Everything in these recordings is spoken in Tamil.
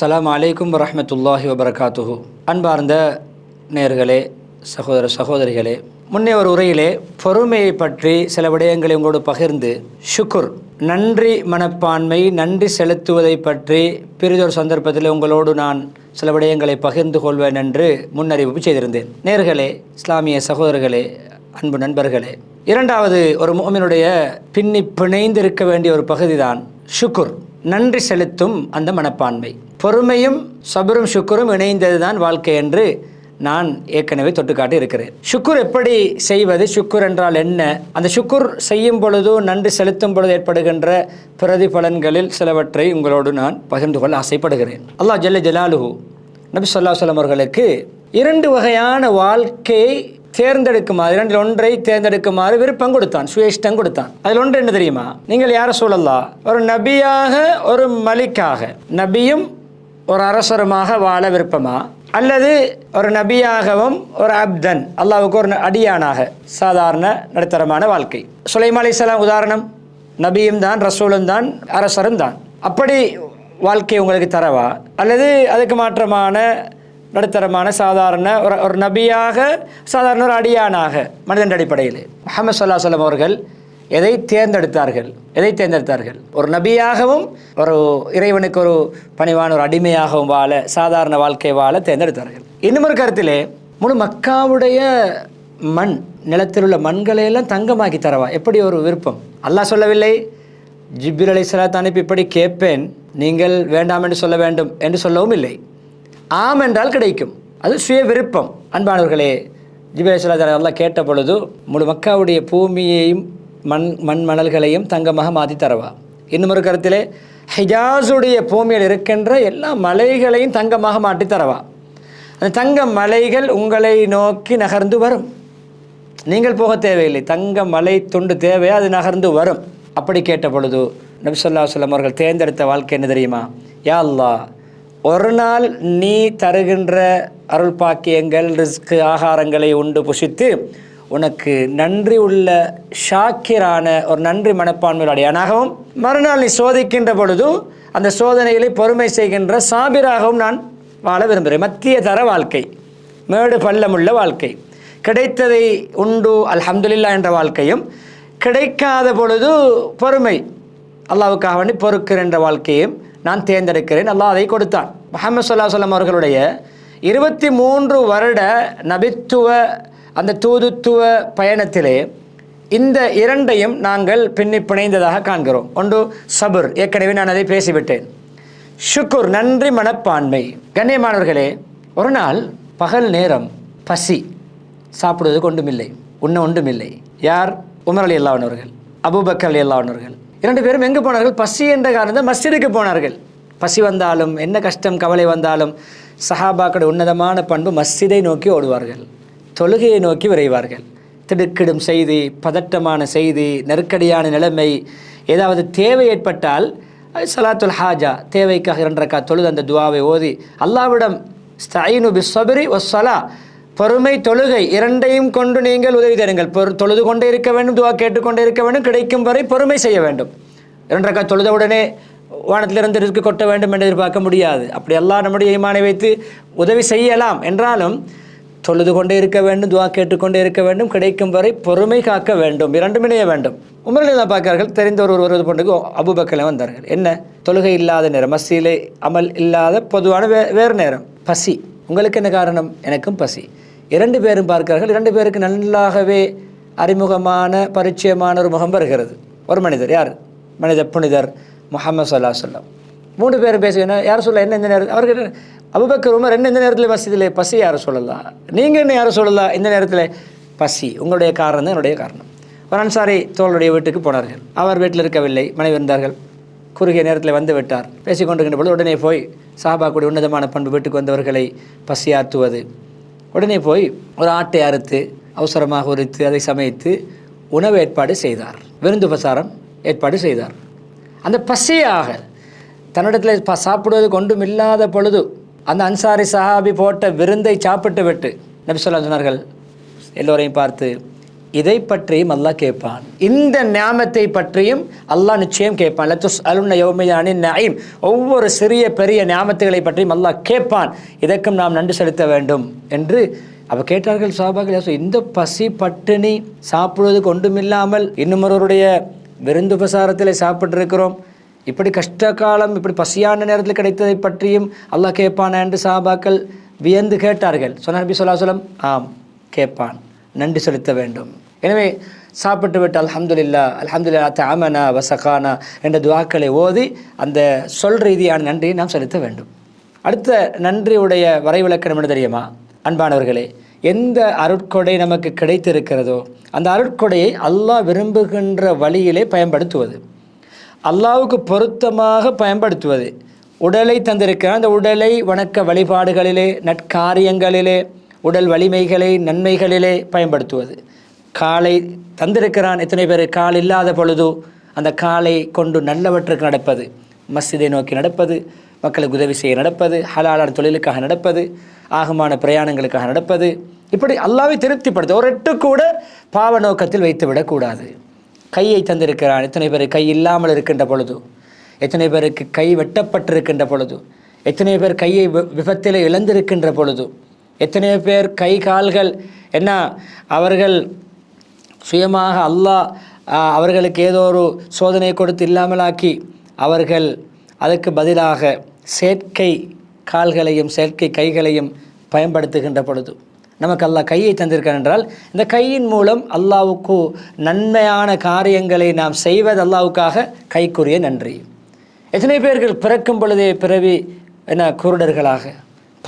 அஸ்லாம் அலைக்கும் வரமத்துல்லாஹி வபரகாத்துஹு. அன்பார்ந்த நேர்களே சகோதர சகோதரிகளே முன்னே ஒரு உரையிலே பொறுமையை பற்றி சில விடயங்களை உங்களோடு பகிர்ந்து ஷுக்குர் நன்றி மனப்பான்மை நன்றி செலுத்துவதை பற்றி பிறிதொரு சந்தர்ப்பத்தில் உங்களோடு நான் சில விடயங்களை பகிர்ந்து கொள்வேன் என்று முன்னறிவிப்பு செய்திருந்தேன். நேர்களே இஸ்லாமிய சகோதரர்களே அன்பு நண்பர்களே இரண்டாவது ஒரு முகமினுடைய பின்னி பிணைந்திருக்க வேண்டிய ஒரு பகுதி தான் ஷுக்குர் நன்றி செலுத்தும் அந்த மனப்பான்மை. பொறுமையும் சபரும் ஷுக்குரும் இணைந்ததுதான் வாழ்க்கை என்று நான் ஏற்கனவே தொட்டுக்காட்டி இருக்கிறேன். சுக்குர் எப்படி செய்வது? சுக்குர் என்றால் என்ன? அந்த ஷுக்குர் செய்யும் பொழுதோ நன்றி செலுத்தும் பொழுது ஏற்படுகின்ற பிரதிபலன்களில் சிலவற்றை உங்களோடு நான் பகிர்ந்து கொள்ள ஆசைப்படுகிறேன். அல்லாஹ் ஜல்ல ஜலாலுஹு நபி சொல்லா சொல்லம் அவர்களுக்கு இரண்டு வகையான வாழ்க்கையை தேர்ந்தெடுக்குமாறு இரண்டில் ஒன்றை தேர்ந்தெடுக்குமாறு விருப்பம் கொடுத்தான் சுயேஷ்டம் கொடுத்தான். அதில் ஒன்று என்ன தெரியுமா? நீங்கள் யாரை சொல்லலாம் ஒரு நபியாக ஒரு மலிக்காக. நபியும் ஒரு அரசருமாக வாழ விருப்பமா? அல்லது ஒரு நபியாகவும் ஒரு அப்தன் அல்லாவுக்கு ஒரு அடியானாக சாதாரண நடுத்தரமான வாழ்க்கை. சுலைமா அலிசலாம் உதாரணம் நபியும் தான் ரசூலும் தான் அரசரும் தான். அப்படி வாழ்க்கை உங்களுக்கு தரவா? அல்லது அதுக்கு மாற்றமான நடுத்தரமான சாதாரண ஒரு ஒரு நபியாக சாதாரண ஒரு அடியானாக மனிதன் அடிப்படையில். முகமது சொல்லா சொல்லம் அவர்கள் எதை தேர்ந்தெடுத்தார்கள்? எதை தேர்ந்தெடுத்தார்கள்? ஒரு நபியாகவும் ஒரு இறைவனுக்கு ஒரு பணிவான ஒரு அடிமையாகவும் வாழ சாதாரண வாழ்க்கை வாழ தேர்ந்தெடுத்தார்கள். இன்னும் ஒரு கருத்திலே முழு மக்காவுடைய மண் நிலத்தில் உள்ள மண்களை எல்லாம் தங்கமாக்கி தரவா? எப்படி ஒரு விருப்பம்? அல்லாஹ் சொல்லவில்லை. ஜிபிர் அலி சலாத் அனுப்பி இப்படி கேட்பேன். நீங்கள் வேண்டாம் என்று சொல்ல வேண்டும் என்று சொல்லவும் இல்லை. ஆம் என்றால் கிடைக்கும். அது சுய விருப்பம் அன்பானவர்களே ஜிபிர் எல்லாம் கேட்ட பொழுது முழு மக்காவுடைய பூமியையும் மண் மண் மணல்களையும் தங்கமாக மாற்றி தரவா. இன்னும் ஒரு கருத்திலே ஹிஜாஸுடைய பூமியில் இருக்கின்ற எல்லா மலைகளையும் தங்கமாக மாற்றி தரவா. அந்த தங்க மலைகள் உங்களை நோக்கி நகர்ந்து வரும். நீங்கள் போக தேவையில்லை. தங்க மலை துண்டு தேவையா அது நகர்ந்து வரும். அப்படி கேட்ட பொழுது நபிசல்லா சொல்லம் அவர்கள் தேர்ந்தெடுத்த வாழ்க்கை என்ன தெரியுமா? யா அல்லா ஒரு நாள் நீ தருகின்ற அருள் பாக்கியங்கள் ரிஸ்க்கு ஆகாரங்களை உண்டு புசித்து உனக்கு நன்றி உள்ள ஷாக்கிரான ஒரு நன்றி மனப்பான்மையில் அடையானாகவும் மறுநாள் நீ சோதிக்கின்ற பொழுதும் அந்த சோதனைகளை பொறுமை செய்கின்ற சாபிராகவும் நான் வாழ விரும்புகிறேன். மத்திய தர வாழ்க்கை மேடு பள்ளமுள்ள வாழ்க்கை கிடைத்ததை உண்டு அல்ஹம்துலில்லா என்ற வாழ்க்கையும் கிடைக்காத பொழுது பொறுமை அல்லாவுக்காக வேண்டி பொறுக்கிற என்ற வாழ்க்கையும் நான் தேர்ந்தெடுக்கிறேன். அல்லாஹ் அதை கொடுத்தான். முகமது சொல்லா சொல்லம் அவர்களுடைய இருபத்தி மூன்று வருட நபித்துவ அந்த தூதுத்துவ பயணத்திலே இந்த இரண்டையும் நாங்கள் பின்னி பிணைந்ததாக காண்கிறோம். ஒன்று சபுர். ஏற்கனவே நான் அதை பேசிவிட்டேன். ஷுக்குர் நன்றி மனப்பான்மை. கண்ணியமானவர்களே ஒரு நாள் பகல் நேரம் பசி. சாப்பிடுவதற்கு ஒன்றுமில்லை உண்ண ஒன்றுமில்லை. யார்? உமர் அலி அல்லாவனவர்கள் அபுபக்கர் அலி அல்லாவனவர்கள் இரண்டு பேரும் எங்கே போனார்கள்? பசி என்ற காரணத்தை மஸ்ஜிதுக்கு போனார்கள். பசி வந்தாலும் என்ன கஷ்டம் கவலை வந்தாலும் சஹாபாக்களுடைய உன்னதமான பண்பு மஸ்ஜிதை நோக்கி ஓடுவார்கள். தொழுகையை நோக்கி விரைவார்கள். திடுக்கிடும் செய்தி பதட்டமான செய்தி நெருக்கடியான நிலைமை ஏதாவது தேவை ஏற்பட்டால் சலாத்துல் ஹாஜா தேவைக்காக இரண்டரைக்கா தொழுது அந்த துவாவை ஓதி அல்லாவிடம் ஸ்தைனு பிஸ்வபரி ஒஸ்ஸலா பொறுமை தொழுகை இரண்டையும் கொண்டு நீங்கள் உதவி தருங்கள் பொறு தொழுது கொண்டே இருக்க வேண்டும் துவா கேட்டுக்கொண்டே இருக்க வேண்டும் கிடைக்கும் வரை பொறுமை செய்ய வேண்டும். இரண்டக்கா தொழுத உடனே வானத்திலிருந்து ரிஸ்க் கொட்ட வேண்டும் என்று எதிர்பார்க்க முடியாது. அப்படி எல்லாம் நம்முடைய ஈமானை வைத்து உதவி செய்யலாம். என்றாலும் தொழுது கொண்டே இருக்க வேண்டும் துவா கேட்டுக்கொண்டே இருக்க வேண்டும் கிடைக்கும் வரை பொறுமை காக்க வேண்டும். இரண்டும் இணைய வேண்டும். உமரில் தான் பார்க்கிறார்கள் தெரிந்த ஒரு ஒருவர் பொண்ணுக்கு அபுபக்கலை வந்தார்கள். என்ன? தொழுகை இல்லாத நேரம் மசியிலே அமல் இல்லாத பொதுவான வே வேறு நேரம் பசி. உங்களுக்கு என்ன காரணம்? எனக்கும் பசி. இரண்டு பேரும் பார்க்கிறார்கள். இரண்டு பேருக்கு நல்லாகவே அறிமுகமான பரிச்சயமான ஒரு முகம் வருகிறது. ஒரு மனிதர். யார்? மனித புனிதர் முகமது சல்லா சொல்லம் மூன்று பேரும் பேசுகிறேன் யார் சொல்ல என்ன இந்த நேரம் அவர்கள் அபுபக்கர் உமர் என்ன இந்த நேரத்தில் மசிதில் பசி யார் சொல்லலாம் நீங்கள் என்ன யார் சொல்லலாம் இந்த நேரத்தில் பசி. உங்களுடைய காரணம் தான் என்னுடைய காரணம். ஒரு அன்சாரி தோளுடைய வீட்டுக்கு போனார்கள். அவர் வீட்டில் இருக்கவில்லை. மனைவி இருந்தார்கள். குறுகிய நேரத்தில் வந்து விட்டார். பேசிக்கொண்டிருக்கின்ற பொழுது உடனே போய் சாபா கூடிய உன்னதமான பண்பு வீட்டுக்கு வந்தவர்களை பசியாற்றுவது. உடனே போய் ஒரு ஆட்டை அறுத்து அவசரமாக உரித்து அதை சமைத்து உணவு ஏற்பாடு செய்தார். விருந்து பிரசாரம் ஏற்பாடு செய்தார். அந்த பசியாக தன்னிடத்தில் ப சாப்பிடுவது ஒன்றும் இல்லாத பொழுது அந்த அன்சாரி சஹாபி போட்ட விருந்தை சாப்பிட்டு விட்டு நபி சொல்லா சொன்னார்கள் எல்லோரையும் பார்த்து இதை பற்றியும் அல்லாஹ் கேட்பான். இந்த நியாமத்தை பற்றியும் அல்லாஹ் நிச்சயம் கேட்பான். லத்துஸ் அலுண்ண யோமையானி நயீம். ஒவ்வொரு சிறிய பெரிய ஞாமத்துகளை பற்றியும் அல்லாஹ் கேட்பான். இதற்கும் நாம் நன்றி செலுத்த வேண்டும் என்று அப்போ கேட்டார்கள் சாபாக்கள் இந்த பசி பட்டினி சாப்பிடுவதுக்கு ஒன்றுமில்லாமல் இன்னுமொருவருடைய விருந்துபசாரத்தில் சாப்பிட்டுருக்கிறோம். இப்படி கஷ்ட காலம் இப்படி பசியான நேரத்தில் கிடைத்ததை பற்றியும் அல்லாஹ் கேட்பானா? என்று சாபாக்கள் வியந்து கேட்டார்கள். சொன்ன நபி சொல்லா சொல்லம் ஆம் கேட்பான். நன்றி செலுத்த வேண்டும். எனவே சாப்பிட்டு விட்டு அலமதுல்லா அலமதுல்லா தாமனா வசகானா என்ற துவாக்களை ஓதி அந்த சொல் ரீதியான நன்றியை நாம் செலுத்த வேண்டும். அடுத்த நன்றியுடைய வரைவிலக்கணம் என்று தெரியுமா? அன்பானவர்களே எந்த அருட்கொடை நமக்கு கிடைத்திருக்கிறதோ அந்த அருட்கொடையை அல்லாஹ் விரும்புகின்ற வழியிலே பயன்படுத்துவது. அல்லாவுக்கு பொருத்தமாக பயன்படுத்துவது. உடலை தந்திருக்கிற அந்த உடலை வணக்க வழிபாடுகளிலே நற்காரியங்களிலே உடல் வலிமைகளை நன்மைகளிலே பயன்படுத்துவது. காலை தந்திருக்கிறான் எத்தனை பேர்? கால் இல்லாத பொழுது அந்த காலை கொண்டு நல்லவற்றுக்கு நடப்பது. மஸ்ஜிதை நோக்கி நடப்பது மக்களுக்கு உதவி செய்ய நடப்பது ஹலாலான தொழிலுக்காக நடப்பது ஆகமான பிரயாணங்களுக்காக நடப்பது. இப்படி அல்லாவை திருப்திப்படுத்த ஒரு எட்டு கூட பாவ நோக்கத்தில் வைத்து விடக்கூடாது. கையை தந்திருக்கிறான் எத்தனை பேர்? கை இல்லாமல் இருக்கின்ற பொழுது. எத்தனை பேருக்கு கை வெட்டப்பட்டிருக்கின்ற பொழுது. எத்தனை பேர் கையை வி- விபத்தில் இழந்திருக்கின்ற பொழுது. எத்தனையோ பேர் கை கால்கள் என்ன அவர்கள் சுயமாக அல்லாஹ் அவர்களுக்கு ஏதோ ஒரு சோதனை கொடுத்து இல்லாமலாக்கி அவர்கள் அதற்கு பதிலாக செயற்கை கால்களையும் செயற்கை கைகளையும் பயன்படுத்துகின்ற பொழுது நமக்கு அல்லாஹ் கையை தந்திருக்கான் என்றால் இந்த கையின் மூலம் அல்லாவுக்கு நன்மையான காரியங்களை நாம் செய்வது அல்லாவுக்காக கைக்குரிய நன்றி. எத்தனை பேர்கள் பிறக்கும் பொழுதே பிறவி என்ன குருடர்களாக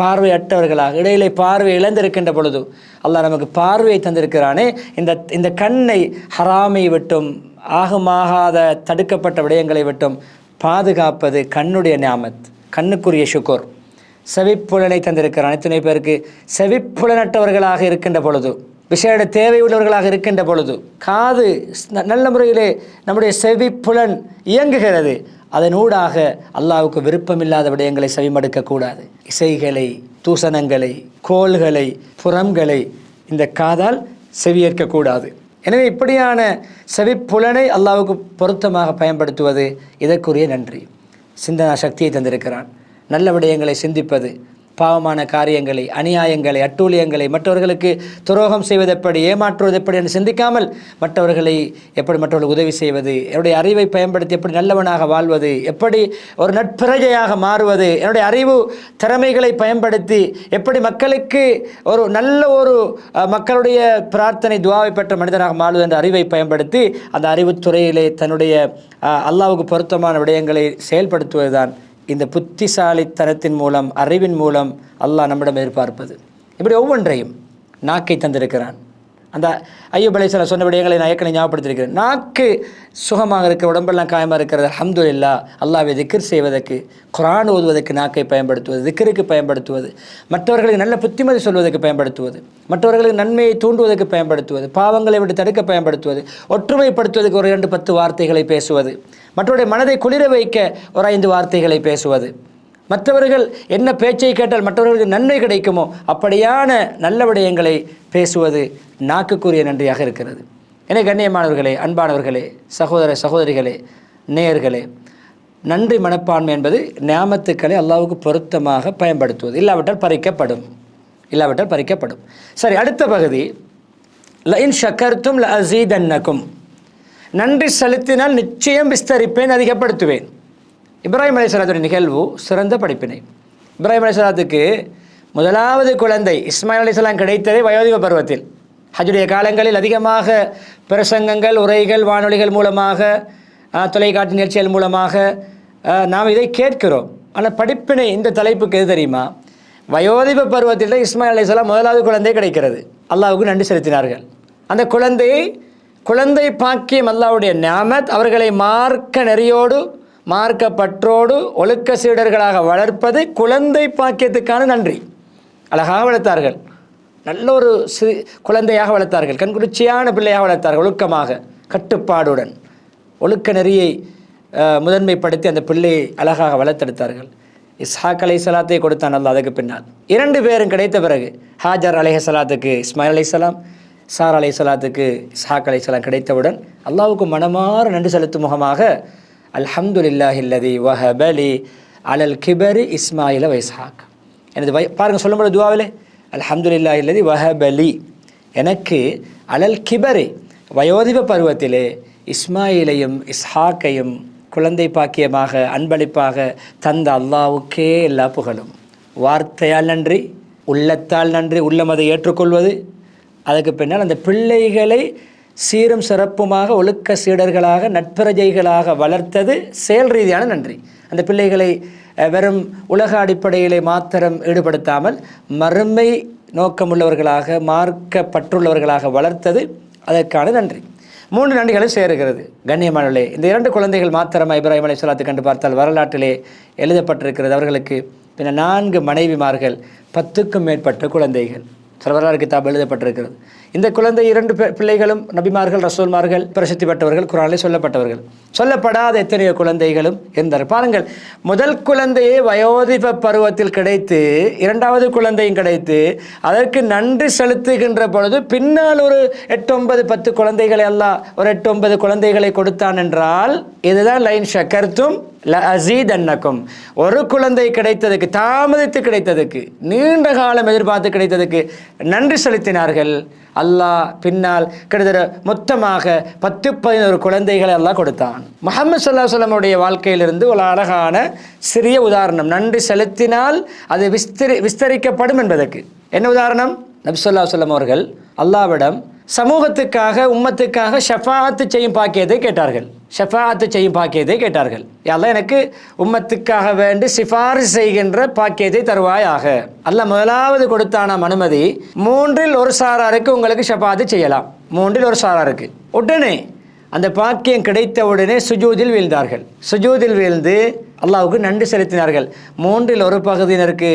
பார்வையற்றவர்களாக இடையிலே பார்வை இழந்திருக்கின்ற பொழுது அல்லாஹ் நமக்கு பார்வையை தந்திருக்கிறானே. இந்த இந்த கண்ணை ஹராமை விட்டும் ஆகமாகாத தடுக்கப்பட்ட விடயங்களை விட்டும் பாதுகாப்பது கண்ணுடைய ஞாமத் கண்ணுக்குரிய சுக்கோர் செவிப்புலனை தந்திருக்கிறான் இத்தனை பேருக்கு செவிப்புலனற்றவர்களாக இருக்கின்ற பொழுது விசேட தேவை உள்ளவர்களாக இருக்கின்ற பொழுது காது ந- நல்ல முறையிலே நம்முடைய செவிப்புலன் இயங்குகிறது. அதனூடாக அல்லாவுக்கு விருப்பமில்லாத விடயங்களை செவிமடுக்கக்கூடாது. இசைகளை தூசணங்களை கோள்களை புறம்களை இந்த காதால் செவியேற்கக்கூடாது. எனவே இப்படியான செவிப்புலனை அல்லாவுக்கு பொருத்தமாக பயன்படுத்துவது இதற்குரிய நன்றி. சிந்தனா சக்தியை தந்திருக்கிறான். நல்ல விடயங்களை சிந்திப்பது பாவமான காரியங்களை அநியாயங்களை அட்டூழியங்களை மற்றவர்களுக்கு துரோகம் செய்வது எப்படி ஏமாற்றுவது எப்படி என்று சிந்திக்காமல் மற்றவர்களை எப்படி மற்றவர்களுக்கு உதவி செய்வது என்னுடைய அறிவை பயன்படுத்தி எப்படி நல்லவனாக வாழ்வது எப்படி ஒரு நட்பிரஜையாக மாறுவது என்னுடைய அறிவு திறமைகளை பயன்படுத்தி எப்படி மக்களுக்கு ஒரு நல்ல ஒரு மக்களுடைய பிரார்த்தனை துவாவை பெற்ற மனிதனாக மாறுவது என்ற அறிவை பயன்படுத்தி அந்த அறிவுத்துறையிலே தன்னுடைய அல்லாவுக்கு பொருத்தமான விடயங்களை செயல்படுத்துவதுதான் இந்த புத்திசாலித்தனத்தின் மூலம் அறிவின் மூலம் அல்லாஹ் நம்மிடம் எதிர்பார்ப்பது. இப்படி ஒவ்வொன்றையும் நாக்கை தந்திருக்கிறான். அந்த ஐயூப் சில சொன்ன விடயங்களை நான் ஏற்கனவே ஞாபகப்படுத்தியிருக்கிறேன். நாக்கு சுகமாக இருக்கிற உடம்பெல்லாம் காயமாக இருக்கிறது அஹமது இல்லா அல்லாவை திக்கர் செய்வதற்கு குரான் ஓதுவதற்கு நாக்கை பயன்படுத்துவது திக்கருக்கு பயன்படுத்துவது மற்றவர்களுக்கு நல்ல புத்திமதி சொல்வதற்கு பயன்படுத்துவது மற்றவர்களுக்கு நன்மையை தூண்டுவதற்கு பயன்படுத்துவது பாவங்களை விட்டு தடுக்க பயன்படுத்துவது ஒற்றுமைப்படுத்துவதற்கு ஒரு இரண்டு பத்து வார்த்தைகளை பேசுவது மற்றவருடைய மனதை குளிர வைக்க ஒரு ஐந்து வார்த்தைகளை பேசுவது மற்றவர்கள் என்ன பேச்சை கேட்டால் மற்றவர்களுக்கு நன்மை கிடைக்குமோ அப்படியான நல்ல விடயங்களை பேசுவது நாக்குக்குரிய நன்றியாக இருக்கிறது. எனவே கண்ணியமானவர்களே அன்பானவர்களே சகோதர சகோதரிகளே நேயர்களே நன்றி மனப்பான்மை என்பது நியாமத்துக்களை அல்லாவுக்கு பொருத்தமாக பயன்படுத்துவது. இல்லாவிட்டால் பறிக்கப்படும். இல்லாவிட்டால் பறிக்கப்படும். சரி அடுத்த பகுதி. லைன் ஷக்கர்த்தும் ல அசீதன்னக்கும் நன்றி செலுத்தினால் நிச்சயம் விஸ்தரிப்பேன் அதிகப்படுத்துவேன். இப்ராஹிம் அலிஸ்லாத்துடைய நிகழ்வு சிறந்த படிப்பினை. இப்ராஹிம் அலிஸ்லாத்துக்கு முதலாவது குழந்தை இஸ்மாயில் அலிஸ்லாம் கிடைத்ததே வயோதிக பருவத்தில். ஹஜுடைய காலங்களில் அதிகமாக பிரசங்கங்கள் உரைகள் வானொலிகள் மூலமாக தொலைக்காட்சி நிகழ்ச்சிகள் மூலமாக நாம் இதை கேட்கிறோம். ஆனால் படிப்பினை இந்த தலைப்புக்கு எது தெரியுமா? வயோதிப பருவத்தில் தான் இஸ்மாயில் அலிஸ்லாம் முதலாவது குழந்தை கிடைக்கிறது. அல்லாவுக்கு நன்றி செலுத்தினார்கள். அந்த குழந்தையை குழந்தை பாக்கியம் அல்லாவுடைய நியாமத் அவர்களை மார்க்க நெறியோடு மார்க்க பற்றோடு ஒழுக்க சீடர்களாக வளர்ப்பது குழந்தை பாக்கியத்துக்கான நன்றி. அழகாக வளர்த்தார்கள். நல்ல ஒரு சிறு குழந்தையாக வளர்த்தார்கள். கண்குளிர்ச்சியான பிள்ளையாக வளர்த்தார்கள். ஒழுக்கமாக கட்டுப்பாடுடன் ஒழுக்க நெறியை முதன்மைப்படுத்தி அந்த பிள்ளையை அழகாக வளர்த்தெடுத்தார்கள். இஸ்ஹாக் அலை சலாத்தை கொடுத்தான் அல்ல அதுக்கு பின்னால். இரண்டு பேரும் கிடைத்த பிறகு ஹாஜர் அலைஹ சலாத்துக்கு இஸ்மாயில் அலிசலாம் சார் அலை சலாத்துக்கு இஸ்ஹாக் அலை சலாம் கிடைத்தவுடன் அல்லாவுக்கு மனமாற நன்றி செலுத்தும் முகமாக அல்ஹம்துலில்லாஹில்லதி வஹபலி அலல் கிபரி இஸ்மாயில வைஸ்ஹாக் எனது வை பாருங்கள் சொல்லும்போது துவாவிலே அல்ஹம்துலில்லாஹில்லதி வஹபலி எனக்கு அலல் கிபரி வயோதிப பருவத்திலே இஸ்மாயிலையும் இஸ்ஹாக்கையும் குழந்தை பாக்கியமாக அன்பளிப்பாக தந்த அல்லாவுக்கே எல்லா புகழும். வார்த்தையால் நன்றி உள்ளத்தால் நன்றி உள்ளம் அதை ஏற்றுக்கொள்வது. அதுக்கு பின்னால் அந்த பிள்ளைகளை சீரும் சிறப்புமாக ஒழுக்க சீடர்களாக நட்பிரஜைகளாக வளர்த்தது செயல் ரீதியான நன்றி. அந்த பிள்ளைகளை வெறும் உலக அடிப்படையிலே மாத்திரம் ஈடுபடுத்தாமல் மறுமை நோக்கமுள்ளவர்களாக மார்க்கப்பட்டுள்ளவர்களாக வளர்த்தது அதற்கான நன்றி. மூன்று நன்றிகளும் சேருகிறது. கண்ணியமானே இந்த இரண்டு குழந்தைகள் மாத்திரமா இப்ராஹிம் அலி சொல்லாத்து கண்டு பார்த்தால் வரலாற்றிலே எழுதப்பட்டிருக்கிறது அவர்களுக்கு பின்ன நான்கு மனைவிமார்கள் பத்துக்கும் மேற்பட்ட குழந்தைகள். சில வரலாறு கிதாப் எழுதப்பட்டிருக்கிறது. இந்த குழந்தை இரண்டு பிள்ளைகளும் நபிமார்கள் ரசூல்மார்கள் பிரசித்தி பெற்றவர்கள் குரானிலே சொல்லப்பட்டவர்கள். சொல்லப்படாத எத்தனையோ குழந்தைகளும் இருந்தார் பாருங்கள் முதல் குழந்தையே வயோதிப பருவத்தில் கிடைத்து இரண்டாவது குழந்தையும் கிடைத்து அதற்கு நன்றி செலுத்துகின்ற பொழுது பின்னால் ஒரு எட்டு ஒன்பது பத்து குழந்தைகளை எல்லாம் ஒரு எட்டு ஒன்பது குழந்தைகளை கொடுத்தான் என்றால் இதுதான் லைன் ஷக்கர்த்தும் ல அசீதன்னக்கும் ஒரு குழந்தை கிடைத்ததுக்கு தாமதித்து கிடைத்ததுக்கு நீண்ட காலம் எதிர்பார்த்து கிடைத்ததுக்கு நன்றி செலுத்தினார்கள். அல்லாஹ் பின்னால் கிட்டத்தட்ட மொத்தமாக பத்து பதினோரு குழந்தைகளை எல்லாம் கொடுத்தான். முகமது சல்லா சொல்லமுடைய வாழ்க்கையிலிருந்து ஒரு அழகான சிறிய உதாரணம். நன்றி செலுத்தினால் அது விஸ்தரி விஸ்தரிக்கப்படும் என்பதற்கு. என்ன உதாரணம்? நபிசல்லா சொல்லம் அவர்கள் அல்லாவிடம் சமூகத்துக்காக உம்மத்துக்காக ஷஃபாத்து செய்யும் பாக்கியத்தை கேட்டார்கள். ஷஃபாத்து செய்யும் பாக்கியத்தை கேட்டார்கள். எல்லாம் எனக்கு உம்மத்துக்காக வேண்டி சிபாரிசு செய்கின்ற பாக்கியத்தை தருவாயாக. அல்லாஹ் முதலாவது கொடுத்தான அனுமதி மூன்றில் ஒரு சாராருக்கு உங்களுக்கு ஷஃபாத்து செய்யலாம். மூன்றில் ஒரு சாராருக்கு. உடனே அந்த பாக்கியம் கிடைத்த உடனே சுஜூதில் வீழ்ந்தார்கள். சுஜூதில் வீழ்ந்து அல்லாவுக்கு நன்றி செலுத்தினார்கள். மூன்றில் ஒரு பகுதியினருக்கு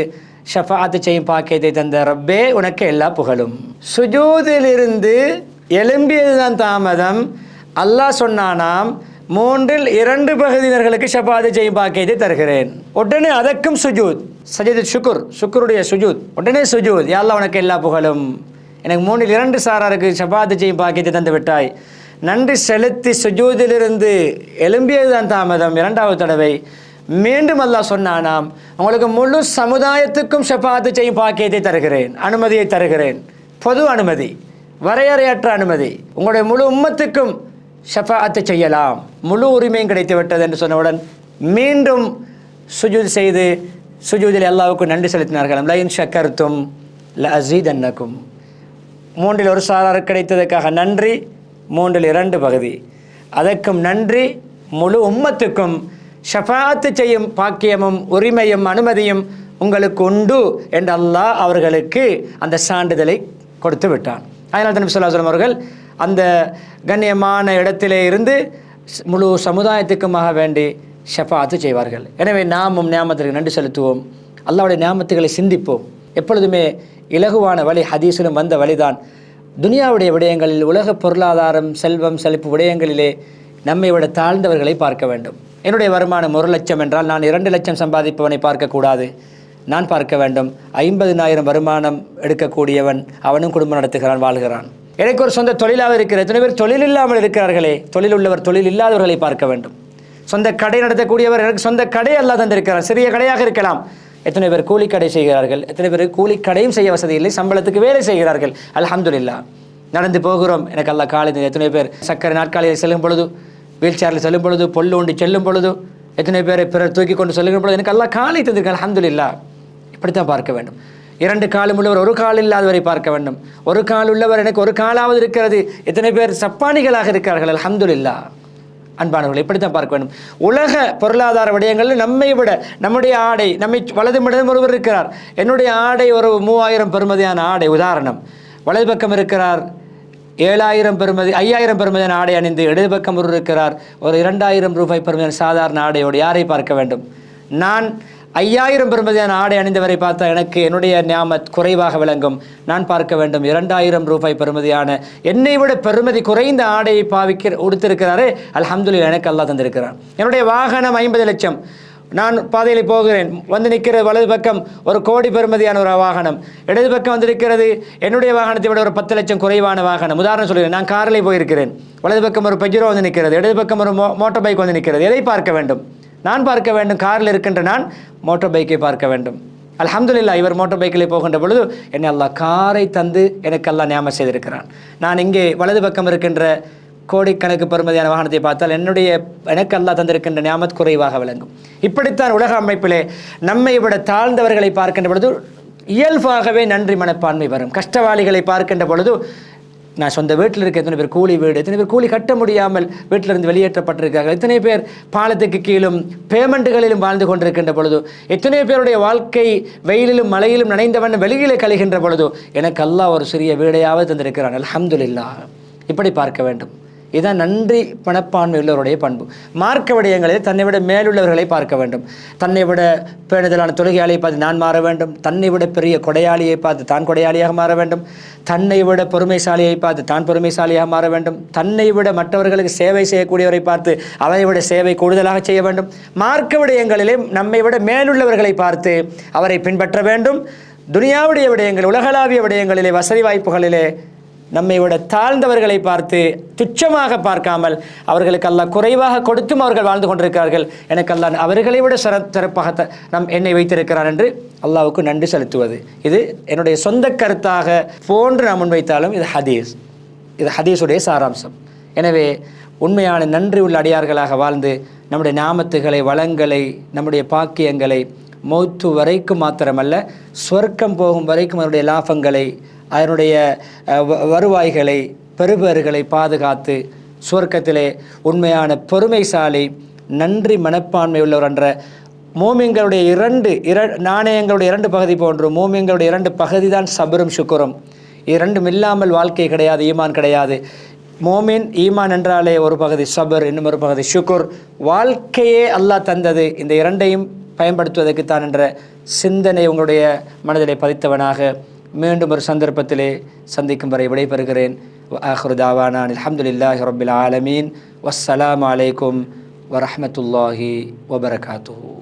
ஷஃபாத்து செய்யும் பாக்கியத்தை தந்த ரப்பே உனக்கு எல்லா புகழும். சுஜூதிலிருந்து எலும்பியதுதான் தாமதம். அல்லாஹ் சொன்னானாம் மூன்றில் இரண்டு பகுதியினர்களுக்கு ஷபாது செய்யும் பாக்கியத்தை தருகிறேன். உடனே அதற்கும் சுஜூத். சஜித் சுக்குர் சுக்குருடைய சுஜூத். உடனே சுஜூத் யாழ்லா உனக்கு எல்லா புகழும். எனக்கு மூணில் இரண்டு சாராருக்கு ஷபாது செய்யும் பாக்கியத்தை தந்து விட்டாய். நன்றி செலுத்தி சுஜூதிலிருந்து எழும்பியதுதான் தாமதம். இரண்டாவது தடவை மீண்டும் அல்லாஹ் சொன்னானாம் உங்களுக்கு முழு சமுதாயத்துக்கும் ஷபாத்து செய்யும் பாக்கியத்தை தருகிறேன் அனுமதியை தருகிறேன். பொது அனுமதி வரையறையற்ற அனுமதி. உங்களுடைய முழு உம்மத்துக்கும் ஷஃபாத்து செய்யலாம். முழு உரிமையும் கிடைத்து விட்டது என்று சொன்னவுடன் மீண்டும் சுஜூத் செய்து சுஜூதில் அல்லாவுக்கு நன்றி செலுத்தினார்கள். லைன் ஷக்கர்த்தும் ல அசீத் அன்னக்கும் மூன்றில் ஒரு சாரார் கிடைத்ததற்காக நன்றி. மூன்றில் இரண்டு பகுதி. அதற்கும் நன்றி. முழு உம்மத்துக்கும் ஷஃபாத்து செய்யும் பாக்கியமும் உரிமையும் அனுமதியும் உங்களுக்கு உண்டு என்று அல்லாஹ் அவர்களுக்கு அந்த சான்றிதழை கொடுத்து விட்டான். அதனால் தான் நபி அவர்கள் அந்த கண்ணியமான இடத்திலே இருந்து முழு சமுதாயத்துக்குமாக வேண்டி ஷஃபாத்து செய்வார்கள். எனவே நாமும் ஞாபகத்திற்கு நன்றி செலுத்துவோம். அல்லாவுடைய ஞாபகத்துகளை சிந்திப்போம். எப்பொழுதுமே இலகுவான வழி ஹதீஸிலும் வந்த வழிதான். துனியாவுடைய விடயங்களில் உலக பொருளாதாரம் செல்வம் செழிப்பு விடயங்களிலே நம்மை விட தாழ்ந்தவர்களை பார்க்க வேண்டும். என்னுடைய வருமானம் ஒரு லட்சம் என்றால் நான் இரண்டு லட்சம் சம்பாதிப்பவனை பார்க்கக்கூடாது. நான் பார்க்க வேண்டும். ஐம்பதினாயிரம் வருமானம் எடுக்கக்கூடியவன் அவனும் குடும்பம் நடத்துகிறான் வாழ்கிறான். எனக்கு ஒரு சொந்த தொழிலாக இருக்கிற எத்தனை பேர் தொழில் இல்லாமல் இருக்கிறார்களே? தொழில் உள்ளவர் தொழில் இல்லாதவர்களை பார்க்க வேண்டும். சொந்த கடை நடத்தக்கூடியவர் எனக்கு சொந்த கடை அல்லா தந்திருக்கிறார். சிறிய கடையாக இருக்கலாம். எத்தனை பேர் கூலி கடை செய்கிறார்கள்? எத்தனை பேர் கூலி கடையும் செய்ய வசதி இல்லை. சம்பளத்துக்கு வேலை செய்கிறார்கள். அலமதுல்லா நடந்து போகிறோம். எனக்கு அல்லா காலை எத்தனை பேர் சக்கரை நாட்காலியில் செல்லும் பொழுது வீல் சேரில் செல்லும் பொழுது பொல்லு உண்டி செல்லும் பொழுது எத்தனை பேரை பிறர் தூக்கி கொண்டு செல்லுகிற பொழுது எனக்கு எல்லாம் காலை தந்திருக்காங்க அல்ஹம்துலில்லாஹ். இப்படித்தான் பார்க்க வேண்டும். இரண்டு காலும் உள்ளவர் ஒரு கால் இல்லாதவரை பார்க்க வேண்டும். ஒரு கால் உள்ளவர் எனக்கு ஒரு காலாவது இருக்கிறது. எத்தனை பேர் சப்பானிகளாக இருக்கிறார்கள் அலமதுல்லா அன்பானவர்கள் இப்படித்தான் பார்க்க வேண்டும். உலக பொருளாதார விடயங்களில் நம்மை விட நம்முடைய ஆடை நம்மை வலது மிடம் ஒருவர் இருக்கிறார். என்னுடைய ஆடை ஒரு மூவாயிரம் பெறுமதியான ஆடை. உதாரணம் வலது பக்கம் இருக்கிறார் ஏழாயிரம் பெருமதி ஐயாயிரம் பெருமதியான ஆடை அணிந்து இடது பக்கம் ஒரு இருக்கிறார் ஒரு இரண்டாயிரம் ரூபாய் பெறுமதியான சாதாரண ஆடையோடு யாரை பார்க்க வேண்டும்? நான் ஐயாயிரம் பெருமதியான ஆடை அணிந்தவரை பார்த்தா எனக்கு என்னுடைய ஞாமத் குறைவாக விளங்கும். நான் பார்க்க வேண்டும் இரண்டாயிரம் ரூபாய் பெருமதியான என்னை விட பெருமதி குறைந்த ஆடையை பாவிக்க உடுத்திருக்கிறாரே அல்ஹம்துலில்லாஹ் எனக்கு அல்லா தந்திருக்கிறான். என்னுடைய வாகனம் ஐம்பது லட்சம். நான் பாதையில் போகிறேன். வந்து நிற்கிறது வலது பக்கம் ஒரு கோடி பெறுமதியான ஒரு வாகனம். இடது பக்கம் வந்து என்னுடைய வாகனத்தை விட ஒரு பத்து லட்சம் குறைவான வாகனம். உதாரணம் சொல்கிறேன் நான் காரில் போயிருக்கிறேன். வலது பக்கம் ஒரு பெஜரோ வந்து நிற்கிறது இடது பக்கம் ஒரு மோ மோட்டர் பைக் வந்து நிற்கிறது. எதை பார்க்க வேண்டும்? நான் பார்க்க வேண்டும் காரில் இருக்கின்ற நான் மோட்டார் பைக்கை பார்க்க வேண்டும். அலமதுல்லா இவர் மோட்டார் பைக்கில் போகின்ற பொழுது என்னை அல்லா காரை தந்து எனக்கு அல்லாஹ் ஞாபகம் செய்திருக்கிறான். நான் இங்கே வலது பக்கம் இருக்கின்ற கோடிக்கணக்கு பெறுமதியான வாகனத்தை பார்த்தால் என்னுடைய எனக்கு அல்லா தந்திருக்கின்ற நியாமத் குறைவாக விளங்கும். இப்படித்தான் உலக அமைப்பிலே நம்மை விட தாழ்ந்தவர்களை பார்க்கின்ற பொழுது இயல்பாகவே நன்றி மனப்பான்மை வரும். கஷ்டவாளிகளை பார்க்கின்ற பொழுது நான் சொந்த வீட்டில் இருக்க எத்தனை பேர் கூலி வீடு எத்தனை பேர் கூலி கட்ட முடியாமல் வீட்டிலிருந்து வெளியேற்றப்பட்டிருக்காங்க எத்தனை பேர் பாலத்துக்கு கீழும் பேமெண்ட்டுகளிலும் வாழ்ந்து கொண்டிருக்கின்ற பொழுது எத்தனை பேருடைய வாழ்க்கை வெயிலிலும் மழையிலும் நனைந்தவன் வெளியிலே கழிகின்ற பொழுது எனக்கு அல்லாஹ் ஒரு சிறிய வீடையாவது தந்திருக்கிறான். அலமதுல்லா இப்படி பார்க்க வேண்டும். இதுதான் நன்றி மனப்பான்மை உள்ளவருடைய பண்பு. மார்க்க விடயங்களில் தன்னை விட மேலுள்ளவர்களை பார்க்க வேண்டும். தன்னை விட பேணுதலான தொழுகையாளியை பார்த்து நான் மாற வேண்டும். தன்னை விட பெரிய கொடையாளியை பார்த்து தான் கொடையாளியாக மாற வேண்டும். தன்னை விட பொறுமைசாலியை பார்த்து தான் பொறுமைசாலியாக மாற வேண்டும். தன்னை விட மற்றவர்களுக்கு சேவை செய்யக்கூடியவரை பார்த்து அவரை விட சேவை கூடுதலாக செய்ய வேண்டும். மார்க்க விடயங்களிலே நம்மை விட மேலுள்ளவர்களை பார்த்து அவரை பின்பற்ற வேண்டும். துனியாவுடைய விடயங்கள் உலகளாவிய விடயங்களிலே வசதி வாய்ப்புகளிலே நம்மை விட தாழ்ந்தவர்களை பார்த்து துச்சமாக பார்க்காமல் அவர்களுக்கு அல்லாஹ் குறைவாக கொடுத்தும் அவர்கள் வாழ்ந்து கொண்டிருக்கிறார்கள். எனக்கு அல்லா அவர்களை விட சிற சிறப்பாக த- நம் என்னை வைத்திருக்கிறார் என்று அல்லாவுக்கு நன்றி செலுத்துவது. இது என்னுடைய சொந்த கருத்தாக போன்று நான் முன்வைத்தாலும் இது ஹதீஸ். இது ஹதீஸுடைய சாராம்சம். எனவே உண்மையான நன்றி உள்ள அடியார்களாக வாழ்ந்து நம்முடைய நாமத்துகளை வளங்களை நம்முடைய பாக்கியங்களை மௌத்து வரைக்கும் மாத்திரமல்ல சொர்க்கம் போகும் வரைக்கும் அதனுடைய லாபங்களை அதனுடைய வ- வருவாய்களை பெறுபேறுகளை பாதுகாத்து சுவர்க்கத்திலே உண்மையான பொறுமைசாலி நன்றி மனப்பான்மை உள்ளவர் என்ற மோமியங்களுடைய இரண்டு இர நாணயங்களுடைய இரண்டு பகுதி போன்று மோமியங்களுடைய இரண்டு பகுதி தான் சபரும் சுக்குரும். இரண்டும் இல்லாமல் வாழ்க்கை கிடையாது ஈமான் கிடையாது. மோமின் ஈமான் என்றாலே ஒரு பகுதி சபர் இன்னும் ஒரு பகுதி சுக்குர். வாழ்க்கையே அல்லாஹ் தந்தது. இந்த இரண்டையும் பயன்படுத்துவதற்கு தான் என்ற சிந்தனை உங்களுடைய மனதிலே பதித்தவனாக மீண்டும் ஒரு சந்தர்ப்பத்திலே சந்திக்கும் வரை விடைபெறுகிறேன். ஆஹ்ரு தாவானான் அல்ஹம்துலில்லாஹி ரப்பில் ஆலமீன் வஸ்ஸலாமு அலைக்கும் வரஹ்மத்துல்லாஹி வபரகாத்துஹு